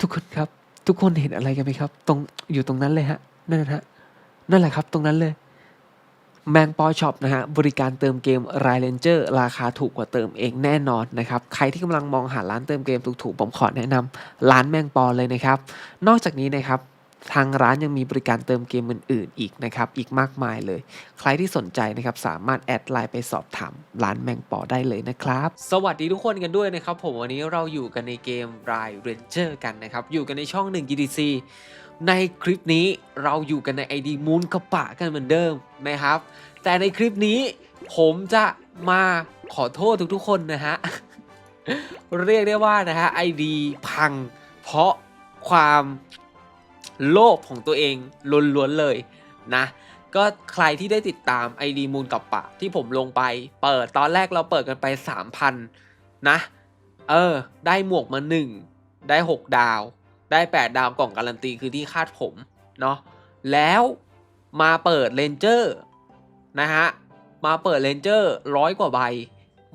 ทุกคนครับ ทุกคนเห็นอะไรกันไหมครับ ตรงอยู่ตรงนั้นเลยฮะนั่นฮะนั่นแหละครับตรงนั้นเลยแมงปอช็อปนะฮะบริการเติมเกมรายเลนเจอร์ราคาถูกกว่าเติมเองแน่นอนนะครับ ใครที่กำลังมองหาร้านเติมเกมถูกๆผมขอแนะนำร้านแมงปอเลยนะครับ นอกจากนี้นะครับ ทางร้านยังมีบริการเติมเกมอื่นๆ อีกนะครับ อีกมากมายเลย ใครที่สนใจนะครับ สามารถแอดไลน์ไปสอบถามร้านแมงปอได้เลยนะครับ สวัสดีทุกคนกันด้วยนะครับ ผมวันนี้เราอยู่กันในเกม r i d Ranger กันนะครับ อยู่กันในช่อง 1 GDC ในคลิปนี้เราอยู่กันใน ID มูนกระปะกันเหมือนเดิมนะครับ แต่ในคลิปนี้ผมจะมาขอโทษทุกๆคนนะฮะ เรียกได้ว่านะฮะ ID พังเพราะความ โลภของตัวเองล้วนๆเลยนะก็ใครที่ได้ติดตาม ID มูลกับปะที่ผมลงไป เปิดตอนแรกเราเปิดกันไป 3,000 นะ เออ ได้หมวกมา 1 ได้ 6 ดาว ได้ 8 ดาวกล่องการันตีคือที่คาดผมเนาะแล้วมาเปิดเลนเจอร์นะฮะ มาเปิดเลนเจอร์ร้อยกว่าใบ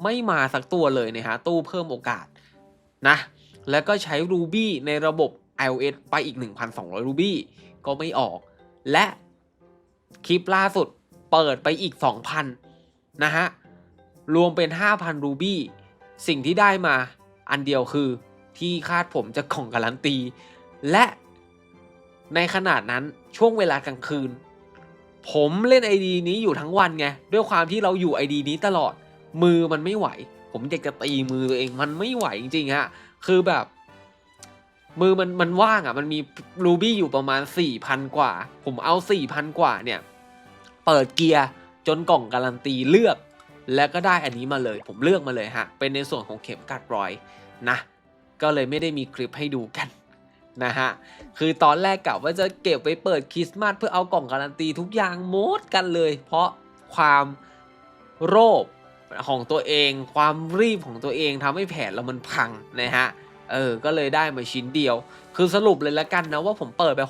ไม่มาสักตัวเลยนะฮะ ตู้เพิ่มโอกาสนะแล้วก็ใช้รูบี้ในระบบ iOS ไปอีก 1,200 รูบี้ก็ไม่ออก และคลิปล่าสุดเปิดไปอีก 2,000 นะฮะ รวมเป็น 5,000 รูบี้สิ่งที่ได้มาอันเดียวคือที่คาดผมจะของการันตี และในขนาดนั้นช่วงเวลากลางคืน ผมเล่น ID นี้อยู่ทั้งวันไง ด้วยความที่เราอยู่ ID นี้ตลอดมือมันไม่ไหว ผมอยากจะตีมือตัวเองมันไม่ไหวจริงๆฮะคือแบบ มือมันมันว่างอะมันมีรูบี้อยู่ประมาณ 4,000 กว่า ผมเอา 4,000 กว่าเนี่ย เปิดเกียร์จนกล่องการันตีเลือก แล้วก็ได้อันนี้มาเลย ผมเลือกมาเลยฮะ เป็นในส่วนของเข็มกัดรอยนะ ก็เลยไม่ได้มีคลิปให้ดูกันนะฮะ คือตอนแรกกะว่าจะเก็บไว้เปิดคริสต์มาสเพื่อเอากล่องการันตีทุกอย่างหมดกันเลย เพราะความโรคของตัวเอง ความรีบของตัวเองทำให้แผนเรามันพังนะฮะ เออ ก็เลยได้มาชิ้นเดียว คือสรุปเลยละกันนะว่าผมเปิดไป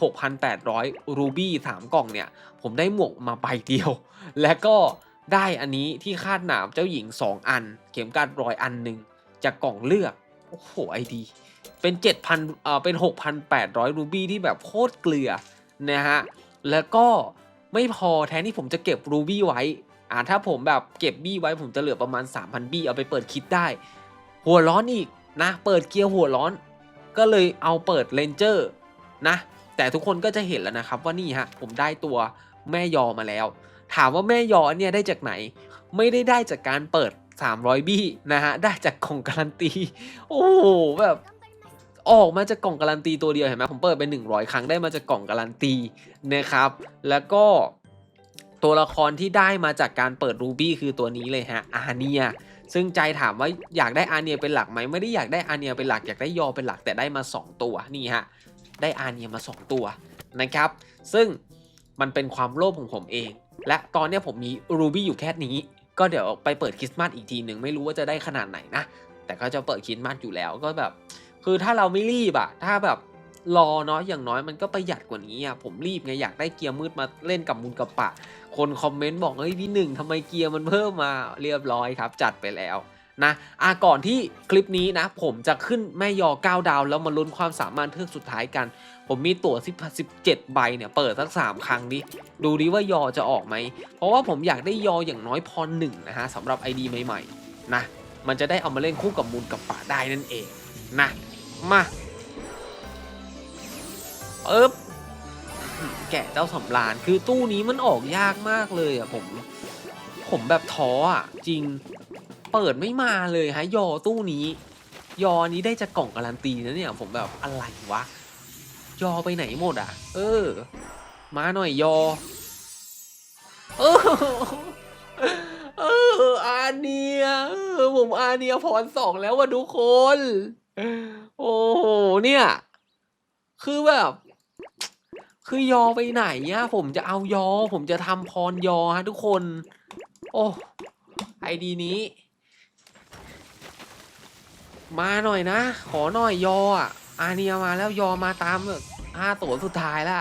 6,800 รูบี้3กล่องเนี่ย ผมได้หมวกมาใบเดียว และก็ได้อันนี้ที่คาดหนามเจ้าหญิง 2 อัน เข็มกัดรอยอันหนึ่งจากกล่องเลือก โอ้โหไอดี เป็น 7,000เอ่อเป็น 6,800 รูบี้ที่แบบโคตรเกลือนะฮะ แล้วก็ไม่พอแทนที่ผมจะเก็บรูบี้ไว้อ่าถ้าผมแบบเก็บบี้ไว้ผมจะเหลือประมาณ 3,000 บี้เอาไปเปิดคิดได้ หัวร้อนอีก นะเปิดเกียร์หัวร้อน ก็เลยเอาเปิดเลนเจอร์นะแต่ทุกคนก็จะเห็นแล้วนะครับว่านี่ฮะผมได้ตัวแม่ยอมาแล้ว ถามว่าแม่ยอเนี่ยได้จากไหน ไม่ได้ได้จากการเปิด 300 บี้นะฮะได้จากกล่องการันตี โอ้แบบออกมาจากกล่องการันตีตัวเดียวเห็นไหมผมเปิดไป 100 ครั้งได้มาจากกล่องการันตีนะครับ แล้วก็ตัวละครที่ได้มาจากการเปิดรูบี้คือตัวนี้เลยฮะอาเนีย ซึ่งใจถามว่าอยากได้อาเนียเป็นหลักไหมไม่ได้อยากได้อาเนียเป็นหลักอยากได้ยอเป็นหลักแต่ได้มา 2 ตัวนี่ฮะได้อาเนียมา 2 ตัวนะครับ ซึ่งมันเป็นความโลภของผมเอง และตอนนี้ผมมีรูบี้อยู่แค่นี้ ก็เดี๋ยวไปเปิดคริสต์มาสอีกทีหนึ่งไม่รู้ว่าจะได้ขนาดไหนนะ แต่ก็จะเปิดคริสต์มาสอยู่แล้วก็แบบ คือถ้าเราไม่รีบอะถ้าแบบรอเนาะอย่างน้อยมันก็ประหยัดกว่านี้อะผมรีบไงอยากได้เกียร์มืดมาเล่นกับมูลกับปะ คนคอมเมนต์บอกเฮ้ยพี่หนึ่งทำไมเกียร์มันเพิ่มมาเรียบร้อยครับ จัดไปแล้วนะอะก่อนที่คลิปนี้นะ ผมจะขึ้นแม่ยอ 9 ดาว แล้วมาลุ้นความสามารถเทือกสุดท้ายกัน ผมมีตั๋ว17 ใบเนี่ย เปิดสัก 3 ครั้งดิ ดูดิว่ายอจะออกไหม เพราะว่าผมอยากได้ยออย่างน้อยพอหนึ่งนะฮะสำหรับ ID ใหม่ๆ นะ มันจะได้เอามาเล่นคู่กับมูลกับป่าได้นั่นเอง นะ มาปึ๊บ แกะเจ้าสำราญคือตู้นี้มันออกยากมากเลยอะผม ผมแบบท้ออะ จริงเปิดไม่มาเลยฮะยอตู้นี้ ยอนี้ได้จากกล่องการันตีนะเนี่ยผมแบบอะไรวะ ยอไปไหนหมดอะ เออ มาหน่อยยอ เออเอออาเนียเออผมอาเนียพรสองแล้วว่ะทุกคน โอ้โหเนี่ย คือแบบ คือยอไปไหนอะผมจะเอายอ ผมจะทำพรยอฮะทุกคน โอ้ไอดีนี้ มาหน่อยนะ ขอหน่อยยออะอาเนียมาแล้วยอมาตามแบบห้าตัวสุดท้ายละ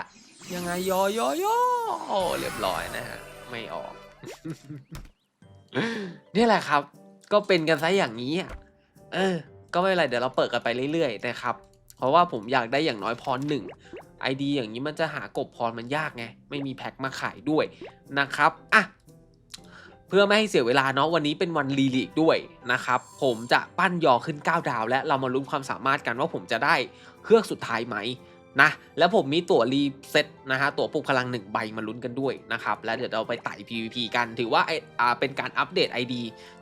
ยังไงยอยอยอโอ้เรียบร้อยนะฮะไม่ออกนี่แหละครับ ก็เป็นกันซะอย่างนี้อะเออ ก็ไม่เป็นไรเดี๋ยวเราเปิดกันไปเรื่อยๆนะครับ เพราะว่าผมอยากได้อย่างน้อยพรหนึ่ง ไอดีอย่างนี้มันจะหากบพรมันยากไง ไม่มีแพ็คมาขายด้วยนะครับอะเพื่อไม่ให้เสียเวลาเนาะวันนี้เป็นวันรีลีกด้วยนะครับผมจะปั้นยอขึ้น 9 ดาว และเรามาลุ้นความสามารถกันว่าผมจะได้เครื่องสุดท้ายไหมนะแล้วผมมีตั๋วรีเซ็ตนะฮะตั๋วปลุกพลังหนึ่งใบมาลุ้นกันด้วยนะครับแล้วเดี๋ยวเราไปไต่ PVP กันถือว่าไออ่าเป็นการอัปเดต ID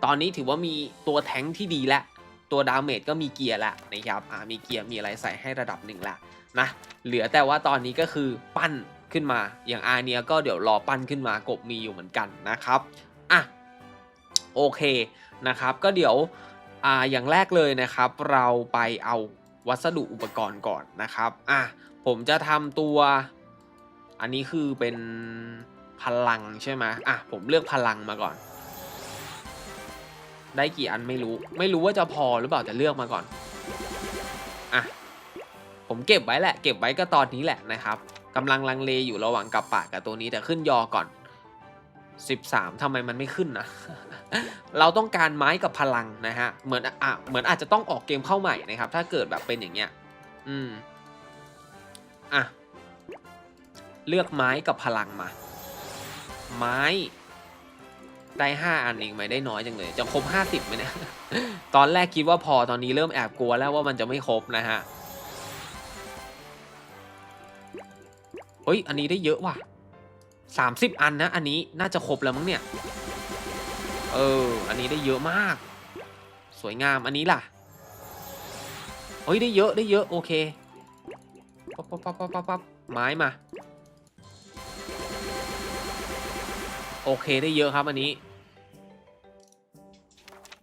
ตอนนี้ถือว่ามีตัวแท้งที่ดีแล้ว ตัวดาเมจก็มีเกียร์แล้วนะครับอ่ามีเกียร์มีอะไรใส่ให้ระดับหนึ่งละนะเหลือแต่ว่าตอนนี้ก็คือปั้นขึ้นมา อย่างอาเนียก็เดี๋ยวรอปั้นขึ้นมากบมีอยู่เหมือนกันนะครับอะโอเคนะครับ ก็เดี๋ยวอ่าอย่างแรกเลยนะครับ เราไปเอาวัสดุอุปกรณ์ก่อนนะครับอะผมจะทำตัว อันนี้คือเป็นพลังใช่ไหมอะผมเลือกพลังมาก่อน ได้กี่อันไม่รู้ ไม่รู้ว่าจะพอหรือเปล่าจะเลือกมาก่อน อะ ผมเก็บไว้แหละ เก็บไว้ก็ตอนนี้แหละนะครับกำลังลังเลอยู่ระหว่างกับปากกับตัวนี้แต่ขึ้นยอก่อน 13ทำไมมันไม่ขึ้นนะ เราต้องการไม้กับพลังนะฮะ เหมือนอะเหมือนอาจจะต้องออกเกมเข้าใหม่นะครับ ถ้าเกิดแบบเป็นอย่างเงี้ย อืม อะ เลือกไม้กับพลังมา ไม้ ได้ห้าอันเองไหมได้น้อยจังเลย จะครบห้าสิบไหมเนี่ย ตอนแรกคิดว่าพอตอนนี้เริ่มแอบกลัวแล้วว่ามันจะไม่ครบนะฮะ เฮ้ย อันนี้ได้เยอะว่ะสามสิบอันนะ อันนี้น่าจะครบแล้วมั้งเนี่ย เออ อันนี้ได้เยอะมาก สวยงาม อันนี้ล่ะ เฮ้ย ได้เยอะได้เยอะโอเค ปั๊บปั๊บปั๊บปั๊บปั๊บป๊บไม้มาโอเคได้เยอะครับอันนี้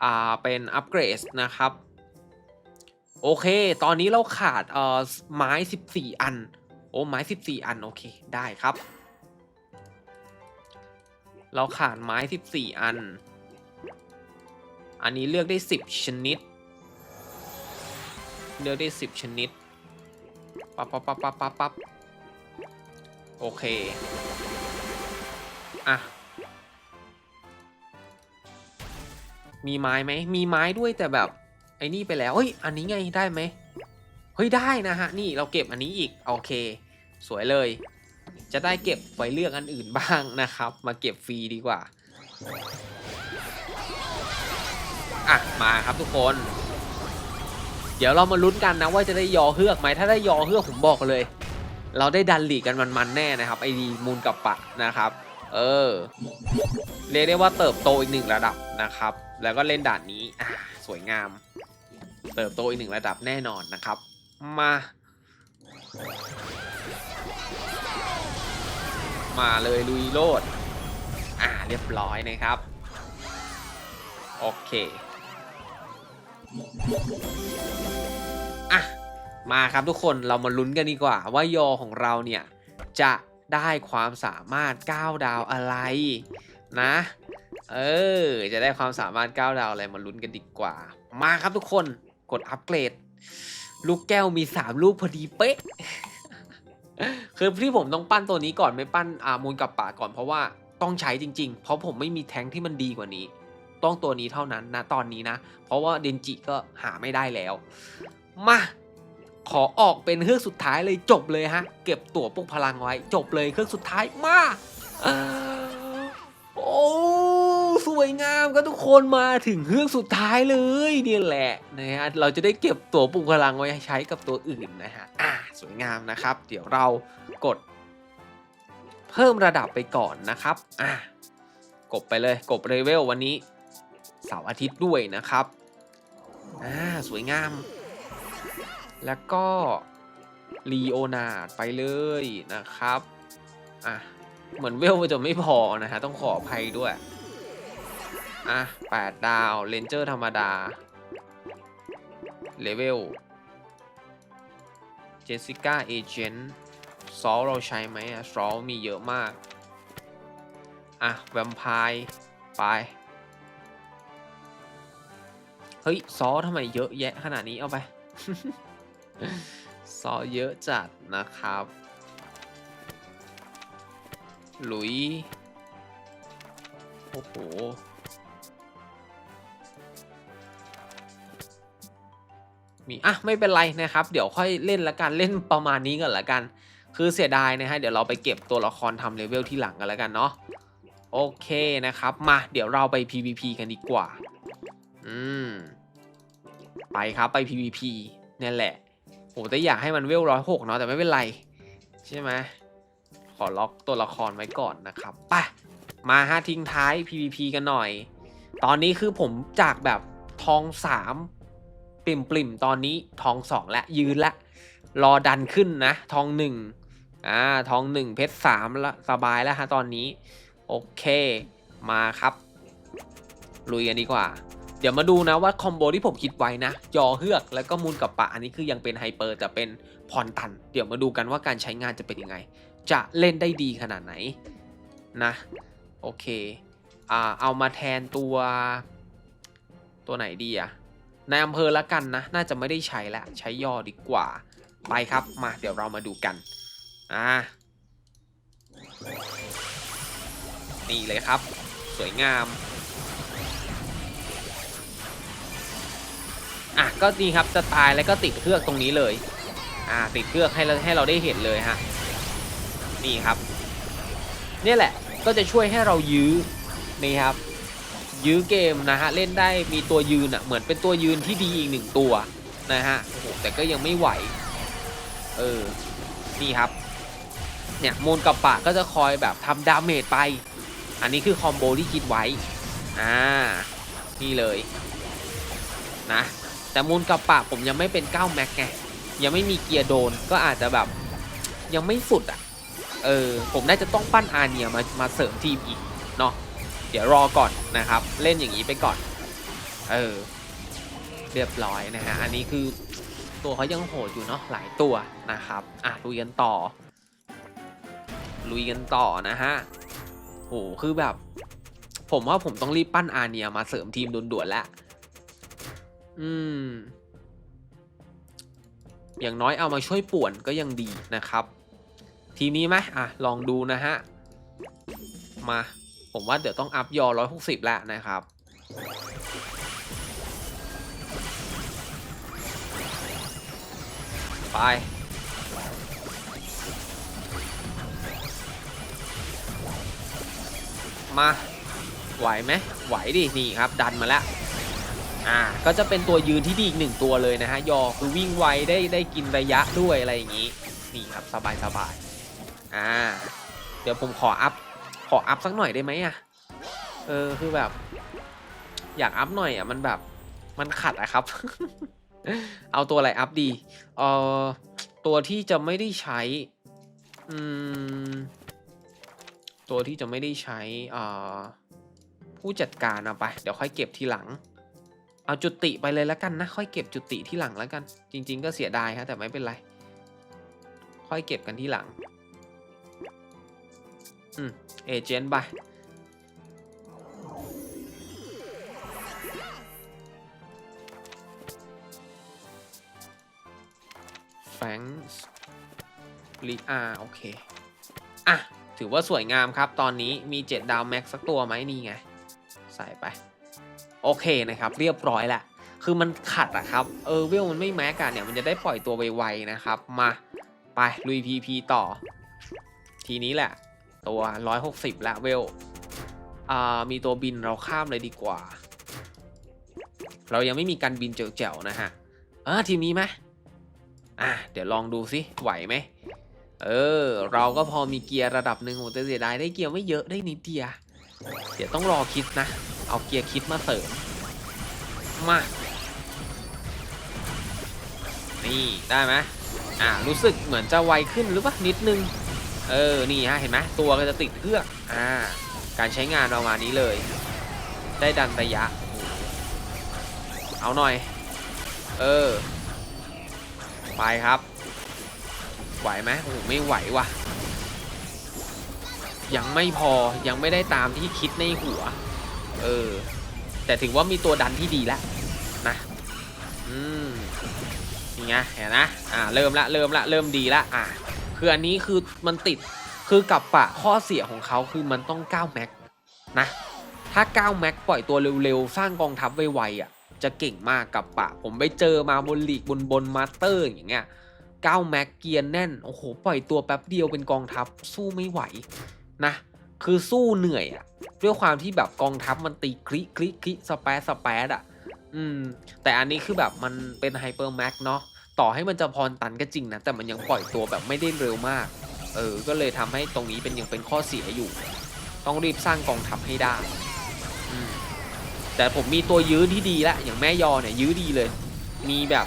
อ่าเป็นอัปเกรดนะครับ โอเค ตอนนี้เราขาดเอ่อไม้ 14 อัน โอ้ไม้ 14 อัน โอเค ได้ครับ เราขาดไม้ 14 อัน อันนี้เลือกได้ 10 ชนิด เลือกได้ 10 ชนิด ปั๊บปั๊บปั๊บปั๊บปั๊บปั๊บโอเค อะ มีไม้ไหมมีไม้ด้วยแต่แบบไอ้นี่ไปแล้วเฮ้ยอันนี้ไงได้ไหมเฮ้ยได้นะฮะนี่เราเก็บอันนี้อีกโอเค สวยเลย จะได้เก็บไว้เลือกอันอื่นบ้างนะครับ มาเก็บฟรีดีกว่าอะมาครับทุกคน เดี๋ยวเรามาลุ้นกันนะว่าจะได้ยอเฮือกไหมถ้าได้ยอเฮือกผมบอกเลย เราได้ดันหลีกกันมันๆแน่นะครับไอดีมูลกับปะนะครับ เออ เรียกได้ว่าเติบโตอีกหนึ่งระดับนะครับ แล้วก็เล่นด่านนี้อ่าสวยงาม เติบโตอีกหนึ่งระดับแน่นอนนะครับ มา มาเลยลุยโลด อ่าเรียบร้อยนะครับ โอเคอะมาครับทุกคนเรามาลุ้นกันดีกว่าว่ายอของเราเนี่ยจะ ได้ความสามารถ 9 ดาวอะไรนะ เออ จะได้ความสามารถ 9 ดาวอะไรมาลุ้นกันดีกว่า มาครับทุกคนกดอัปเกรด ลูกแก้วมี 3 ลูกพอดีเป๊ะ คือที่ผมต้องปั้นตัวนี้ก่อนไม่ปั้นอามูลกับป่าก่อนเพราะว่าต้องใช้จริง ๆ เพราะผมไม่มีแท้งที่มันดีกว่านี้ ต้องตัวนี้เท่านั้นนะตอนนี้นะ เพราะว่าเดนจิก็หาไม่ได้แล้ว มา ขอออกเป็นเครื่องสุดท้ายเลยจบเลยฮะ เก็บตั๋วปุกพลังไว้ จบเลยเครื่องสุดท้ายมาโอ้สวยงามก็ทุกคนมาถึงเครื่องสุดท้ายเลยเนี่ยแหละนะฮะเราจะได้เก็บตั๋วปลุกพลังไว้ใช้กับตัวอื่นนะฮะอ่าสวยงามนะครับ เดี๋ยวเรากด เพิ่มระดับไปก่อนนะครับอะกบไปเลยกบเลเวลวันนี้เสาร์อาทิตย์ด้วยนะครับอ่าสวยงาม แล้วก็ลีโอนาดไปเลยนะครับ อะ เหมือนเวลมันจะไม่พอนะฮะ ต้องขออภัยด้วย อะแปดดาวเรนเจอร์ธรรมดา เลเวล เจสสิก้า เอเจนต์ซอลเราใช้ไหมอะซอลมีเยอะมาก อะ แวมไพร์ไป เฮ้ย ซอสทำไมเยอะแยะขนาดนี้เอาไป ซอเยอะจัดนะครับ หลุย โอ้โห มีอะ ไม่เป็นไรนะครับ เดี๋ยวค่อยเล่นละกัน เล่นประมาณนี้ก่อนละกัน คือเสียดายนะฮะ เดี๋ยวเราไปเก็บตัวละครทำเลเวลที่หลังกันล้วกันเนาะ โอเคนะครับ มา เดี๋ยวเราไป PVP กันดีกว่า อืม ไปครับไป PVP นี่แหละ โหแต่อยากให้มันเวลร้อยหกเนาะแต่ไม่เป็นไร ใช่ไหมขอล็อกตัวละครไว้ก่อนนะครับไปมาฮะทิ้งท้าย PVP กันหน่อย ตอนนี้คือผมจากแบบทองสามปริ่มปริมๆตอนนี้ทองสองและยืนละ รอดันขึ้นนะ ทองหนึ่งอ่าทองหนึ่งเพชรสามละสบายแล้วฮะตอนนี้ โอเคมาครับ ลุยกันดีกว่า ดี๋ยวมาดูนะว่าคอมโบที่ผมคิดไว้นะยอเฮือกแล้วก็มูลกับปะอันนี้คือยังเป็นไฮเปอร์แต่เป็นพรตัน เดี๋ยวมาดูกันว่าการใช้งานจะเป็นยังไง จะเล่นได้ดีขนาดไหนนะโอเคอ่าเอามาแทนตัว ตัวไหนดีอะในอำเภอละกันนะ น่าจะไม่ได้ใช้ละใช้ยอดีกว่า ไปครับมาเดี๋ยวเรามาดูกันอ่านี่เลยครับ สวยงาม อะก็นี่ครับจะตายแล้วก็ติดเครือกตรงนี้เลย อ่าติดเครือกให้เราให้เราได้เห็นเลยฮะนี่ครับเนี่ยแหละก็จะช่วยให้เรายื้อนี่ครับ ยื้อเกมนะฮะเล่นได้มีตัวยืนอะเหมือนเป็นตัวยืนที่ดีอีกหนึ่งตัวนะฮะโอ้โหแต่ก็ยังไม่ไหวเออนี่ครับเนี่ยมูลกับปากก็จะคอยแบบทำดาเมจไป อันนี้คือคอมโบที่คิดไว้ อ่า นี่เลย นะ แต่มูลกับปาผมยังไม่เป็น9แม็กไงยังไม่มีเกียร์โดนก็อาจจะแบบยังไม่สุดอะเออผมน่าจะต้องปั้นอาเนียมามาเสริมทีมอีกเนาะเดี๋ยวรอก่อนนะครับ เล่นอย่างนี้ไปก่อนเออเรียบร้อยนะฮะอันนี้คือตัวเขายังโหดอยู่เนาะหลายตัวนะครับอะลุยกันต่อ ลุยกันต่อนะฮะโหคือแบบ ผมว่าผมต้องรีบปั้นอาเนียมาเสริมทีมด่วนๆแล้ว อืม อย่างน้อยเอามาช่วยป่วนก็ยังดีนะครับ ทีนี้ไหมอะ ลองดูนะฮะ มา ผมว่าเดี๋ยวต้องอัพยอ 160 แล้วนะครับไปมา ไหวไหมไหวดิ นี่ครับ ดันมาแล้ว อ่าก็จะเป็นตัวยืนที่ดีอีกหนึ่งตัวเลยนะฮะยอคือวิ่งไวได้ได้กินระยะด้วยอะไรอย่างนี้นี่ครับสบายสบายอ่าเดี๋ยวผมขออัพขออัพสักหน่อยได้ไหมอะเออคือแบบ อยากอัพหน่อยอะมันแบบมันขัดอะครับ เอาตัวอะไรอัพดีเออตัวที่จะไม่ได้ใช้อืมตัวที่จะไม่ได้ใช้อ่าผู้จัดการเอาไป เดี๋ยวค่อยเก็บทีหลัง เอาจุติไปเลยแล้วกันนะค่อยเก็บจุติที่หลังแล้วกัน จริง ๆ ก็เสียดายครับแต่ไม่เป็นไร ค่อยเก็บกันที่หลังอืมเอเจนต์ไปแฟงส์ลีอาโอเค อะ ถือว่าสวยงามครับ ตอนนี้มี 7 ดาวแม็กสักตัวไหมนี่ไง ใส่ไป โอเคนะครับ เรียบร้อยแล้วคือมันขัดอะครับ เออเวลมันไม่แม็กอะเนี่ย มันจะได้ปล่อยตัวไวๆนะครับ มา ไปลุย PP ต่อ ทีนี้แหละ ตัว 160แล้วเวล อ่า มีตัวบินเราข้ามเลยดีกว่า เรายังไม่มีการบินเจ๋วๆนะฮะอ่าทีมนี้ไหมอะเดี๋ยวลองดูสิไหวไหมเออ เราก็พอมีเกียร์ระดับหนึ่งโหแต่เสียดายได้เกียร์ไม่เยอะได้นิดเดียว เดี๋ยวต้องรอคิดนะ เอาเกียร์คิดมาเสริม มา นี่ได้ไหมอ่ารู้สึกเหมือนจะไวขึ้นหรือเปล่านิดนึง เออ นี่ฮะ เห็นไหมตัวก็จะติดเครื่องอ่า การใช้งานประมาณนี้เลย ได้ดันระยะ เอาหน่อย เออ ไปครับ ไหวไหมโอ้ไม่ไหวว่ะ ยังไม่พอยังไม่ได้ตามที่คิดในหัว เออ แต่ถือว่ามีตัวดันที่ดีแล้วนะอืมนี่ไงเห็นนะอ่าเริ่มละเริ่มละเริ่มดีละอ่าคืออันนี้คือมันติดคือกับปะข้อเสียของเขาคือมันต้อง9แม็กนะถ้า9แม็กปล่อยตัวเร็วๆ สร้างกองทัพไวๆอะจะเก่งมากกับปะ ผมไปเจอมาบนลีกบนบนมาสเตอร์อย่างเงี้ยเก้าแม็กเกียร์แน่น โอ้โห ปล่อยตัวแป๊บเดียวเป็นกองทัพสู้ไม่ไหว นะ คือสู้เหนื่อยอะด้วยความที่แบบกองทัพมันตีคลิคลิคลิสเปซสเปซอะอืม แต่อันนี้คือแบบมันเป็นไฮเปอร์แม็กเนาะต่อให้มันจะพรตันก็จริงนะ แต่มันยังปล่อยตัวแบบไม่ได้เร็วมาก เออ ก็เลยทำให้ตรงนี้เป็นยังเป็นข้อเสียอยู่ ต้องรีบสร้างกองทัพให้ได้อืมแต่ผมมีตัวยื้อที่ดีล้วอย่างแม่ยอเนี่ยยื้อดีเลย มีแบบ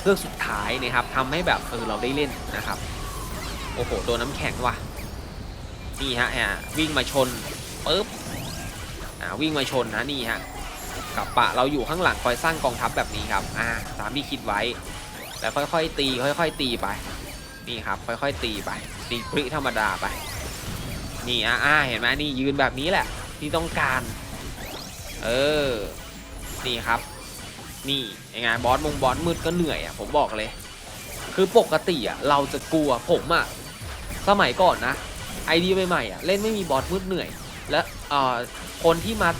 เพื่อกสุดท้ายนะครับทำให้แบบเออเราได้เล่นนะครับ โอ้โห ตัวน้ำแข็งว่ะ นี่ฮะอ่าวิ่งมาชนปุ๊บอ่าวิ่งมาชนนะนี่ฮะกับปะเราอยู่ข้างหลังคอยสร้างกองทัพแบบนี้ครับอ่าตามที่คิดไว้ แล้วค่อยๆตี ค่อยๆตีไป นี่ครับค่อยๆตีไป ตีปริธรรมดาไป นี่อะอ่าเห็นไหมนี่ยืนแบบนี้แหละ ที่ต้องการ เออ นี่ครับ นี่ยังไงบอสมงบอสมืดก็เหนื่อยอะผมบอกเลย คือปกติอะเราจะกลัวผมอะสมัยก่อนนะ ไอเดียใหม่ๆอะเล่นไม่มีบอสมืดเหนื่อย และคนที่มา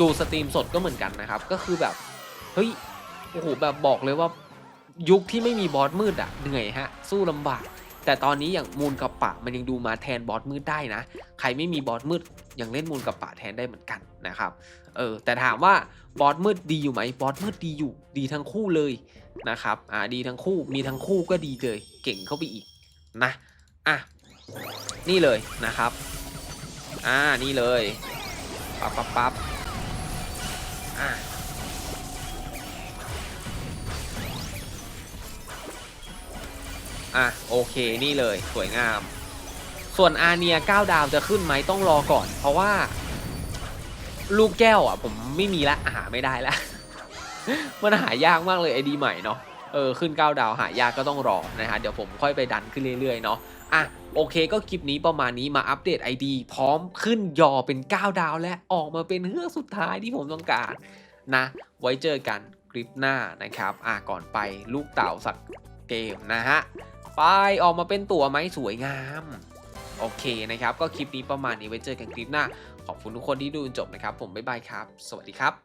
ดูสตรีมสดก็เหมือนกันนะครับ ก็คือแบบเฮ้ยโอ้โหแบบบอกเลยว่ายุคที่ไม่มีบอสมืดอะเหนื่อยฮะ สู้ลำบาก แต่ตอนนี้อย่างมูลกับปะมันยังดูมาแทนบอสมืดได้นะ ใครไม่มีบอสมืดยังเล่นมูลกับปะแทนได้เหมือนกันนะครับเออแต่ถามว่าบอสมืดดีอยู่ไหมบอสมืดดีอยู่ดีทั้งคู่เลยนะครับอ่าดีทั้งคู่มีทั้งคู่ก็ดีเลย เก่งเข้าไปอีกนะอะ นี่เลยนะครับ อ่า นี่เลย ปั๊บปั๊บปั๊บอะอะโอเคนี่เลยสวยงาม ส่วนอาเนีย9ดาวจะขึ้นไหมต้องรอก่อน เพราะว่า ลูกแก้วอะ ผมไม่มีละหาไม่ได้ละมันหายากมากเลยไอดีใหม่เนาะเออขึ้น 9 ดาวหายากก็ต้องรอนะฮะเดี๋ยวผมค่อยไปดันขึ้นเรื่อยๆเนาะอะ โอเคก็คลิปนี้ประมาณนี้มาอัปเดต ID พร้อมขึ้นยอเป็น 9 ดาวและออกมาเป็นเฮือกสุดท้ายที่ผมต้องการนะ ไว้เจอกันคลิปหน้านะครับอะก่อนไปลูกเต่าสักเกมนะฮะไปออกมาเป็นตัวไหมสวยงามโอเคนะครับ ก็คลิปนี้ประมาณนี้ไว้เจอกันคลิปหน้า ขอบคุณทุกคนที่ดูจนจบนะครับ ผมบ๊ายบายครับ สวัสดีครับ